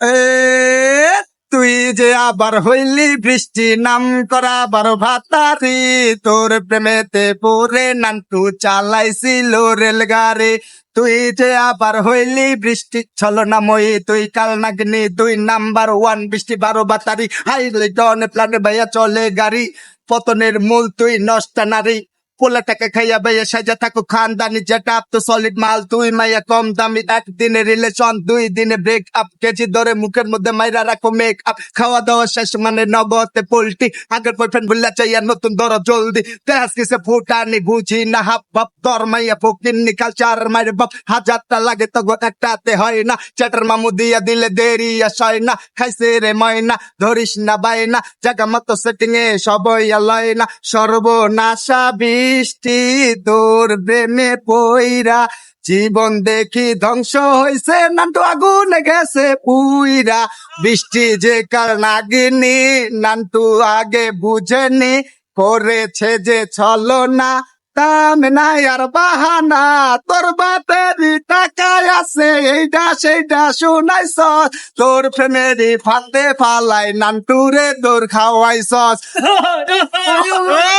এ, তুই যে আবার হইলি বৃষ্টি নাম করা বারো ভাতারি। তোর প্রেমেতে পরে নান্টু চালাইছিল রেলগাড়ি। তুই যে আবার হইলি বৃষ্টি ছল নামই, তুই কাল নাগনি দুই নাম্বার ওয়ান। বৃষ্টি বারো বাতারি হাইলে ডন প্লানে ভাইয়া চলে গাড়ি। পতনের মূল তুই নষ্ট নারী। পোলা টাকা খাইয়া ভাইয়া সাজা থাকো খানদানি যেটা আপ তো সলিড মাল তুই মাইয়া কম দামি একদিনে রিলেশন দুই দিনে ব্রেক আপ কেজি ধরে মুখের মধ্যে মাইরা রাখো মেক আপ খাওয়া দাওয়া শেষ মানে নগদে পোল্টি আগের বয়ফ্রেন্ড ভুল্লা চাইয়া নতুন ধরো জলদি তেহাস কিসে ফুটানি বুঝি না হাপ বাপ দর মাইয়া ফকিন্নি কালচার মাইরে বাপ হাজারটা লাগে তো একটাতে হয় না চ্যাটার মামু দিয়া দিলে দেরি আসয় না খাইছে রে ময়না ধরিস না বাইনা জাগা মতো সেটিং এ সবই লয় না সর্বনাশা বৃষ্টি তোর প্রেমে পইরা। জীবন দেখি ধ্বংস হইছে নান্টু আগুন গেছে পুইরা। বৃষ্টি যে কার নাগিনি নান্টু আগে বুঝেনি। করেছে যে ছলো না দাম নাই আর বাহানা। তোর বাপেরই টাকায় আছে এইটা সেইটা শুনাইছ তোর প্রেমেরই ফান্দে ফালাই নান্টুরে তোর খাওয়াইছস